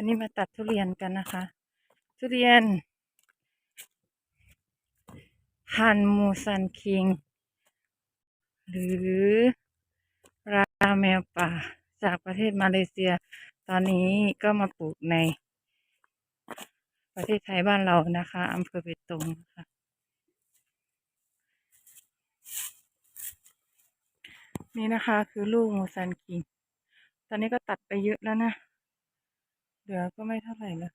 วันนี้มาตัดทุเรียนกันนะคะ ทุเรียนพันมูซันคิง หรือราแมวป่า จากประเทศมาเลเซีย ตอนนี้ก็มาปลูกใน ประเทศไทยบ้านเรานะคะอำเภอเบตงนะคะนี่นะคะคือลูกมูซันคิง ตอนนี้ก็ตัดไปเยอะแล้วนะ เหลือก็ไม่เท่าไหร่แล้ว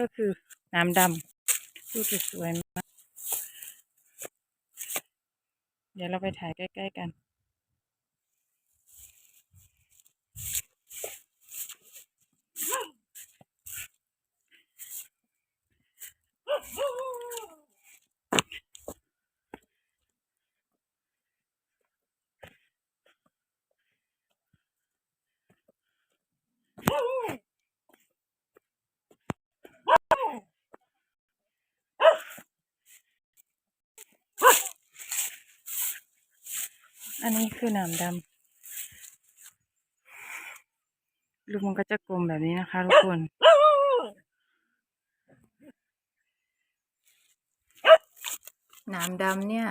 ก็คือน้ำดำลูสวยๆมาก เดี๋ยวเราไปถ่ายใกล้ ๆ กัน อันนี้คือหนามดำลูกมันก็จะกลมแบบนี้นะคะทุกคนหนามดำเนี่ย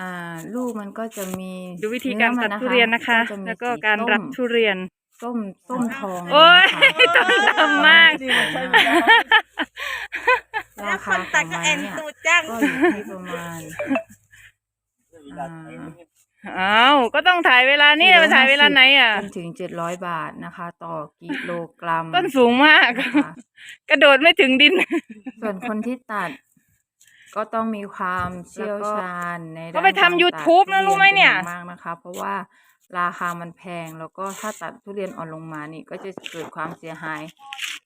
อ่า ลูกมันก็จะมีดูวิธีการนื้อมัตัดทุเรียนนะคะจะมีแล้วก็สีการส้มรับทุเรียน ส้มส้มทองโอ๊ยนะคะต้องดำมากสวยมากราคาของมันเนี่ยก็อยู่ที่ประมาณอ่า อ้าว ก็ต้องถ่ายเวลานี่ไปถ่ายเวลาไหนอะจนถึงเจ็ดร้อยบาทนะคะ ต่อกิโลกรัมต้นสูงมาก นะคะกระโดดไม่ถึงดิน ส่วนคนที่ตัด ก็ต้องมีความเชี่ยวชาญในก็ไปทำด้านการ YouTube ตัดนะรู้ไหมเนี่ยทุรีป็อางมากนะคะเพราะว่าราคามันแพงแล้วก็ถ้าตัดทุเรียนอ่อนลงมานี่ก็จะเกิดความเสียหาย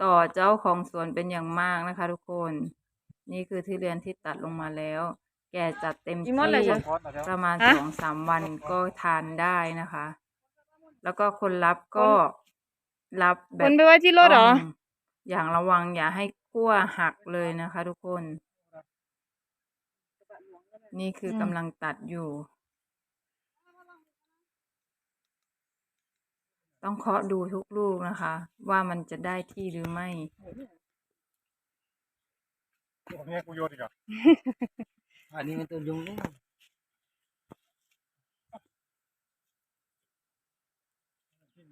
ต่อเจ้าของสวนเป็นอย่างมากนะคะ ทุกคน นี่คือทุเรียนที่ตัดลงมาแล้ว แก่จัดเต็มอีที่มดเลยจ้ะ ประมาณฮะ สองสามวันก็ทานได้นะคะ แล้วก็คนรับก็รับแบคบนไปไว้ที่รถเหรอ ต้องอย่างระวังอย่าให้ขั้วหักเลยนะคะ ทุกคน นี่คืออม กำลังตัดอยู่ ต้องเคาะดูทุกลูกนะคะ ว่ามันจะได้ที่หรือไม่เนี่ยกูโยนอีกอะอั นนี้มันตัวยุงนี่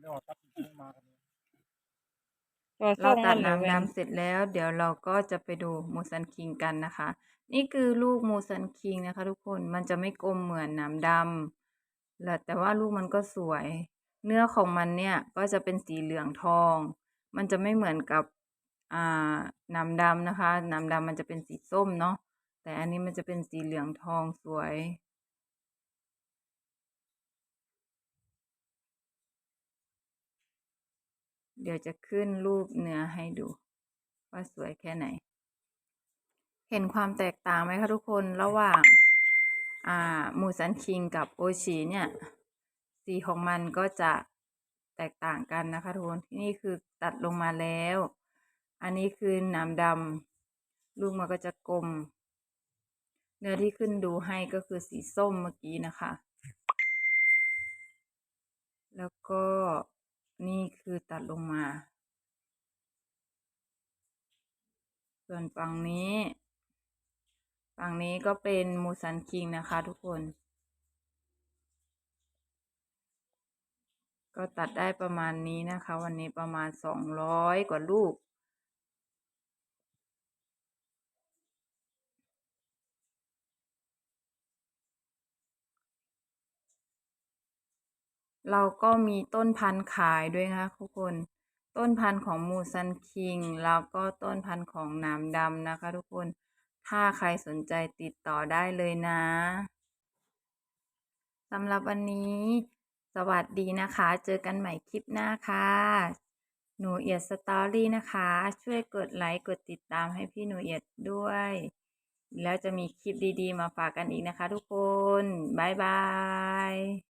เดี๋ยวตัดมากันตัวเราส้มตัดมันเหลือน้ำดำเสร็จแล้ว เดี๋ยวเราก็จะไปดูมูซันคิงกันนะคะ นี่คือลูกมูซันคิงนะคะ ทุกคนมันจะไม่กลมเหมือนน้ำดำและแต่ว่าลูกมันก็สวย เนื้อของมันเนี่ยก็จะเป็นสีเหลืองทอง มันจะไม่เหมือนกับอ่าน้ำดำนะคะ น้ำดำมันจะเป็นสีส้มเนาะ แต่อันนี้มันจะเป็นสีเหลืองทองสวย เดี๋ยวจะขึ้นรูปเนื้อให้ดู ว่าสวยแค่ไหน เห็นความแตกต่างไหมคะทุกคนระหว่างอ่ามูซันคิงกับโอชิเนี่ย สีของมันก็จะแตกต่างกันนะคะทุกคนที่นี่คือตัดลงมาแล้ว อันนี้คือหน้ำดำลูกมันก็จะกลม เนื้อที่ขึ้นดูให้ก็คือสีส้มเมื่อกี้นะคะ แล้วก็นี่คือตัดลงมา ส่วนฝั่งนี้ ฝั่งนี้ก็เป็นมูซันคิงนะคะทุกคน ก็ตัดได้ประมาณนี้นะคะ วันนี้ประมาณสองร้อยกว่าลูก เราก็มีต้นพันธุ์ขายด้วยนะคะทุกคน ต้นพันธุ์ของมูซันคิง แล้วก็ต้นพันธุ์ของหนามดำนะคะ ทุกคน ถ้าใครสนใจติดต่อได้เลยนะสำหรับวันนี้ สวัสดีนะคะ เจอกันใหม่คลิปหน้าค่ะ หนูเอียดสตอรี่นะคะ ช่วยกดไลค์กดติดตามให้พี่หนูเอียดด้วย แล้วจะมีคลิปดีๆ มาฝากกันอีกนะคะ ทุกคน บ๊ายบาย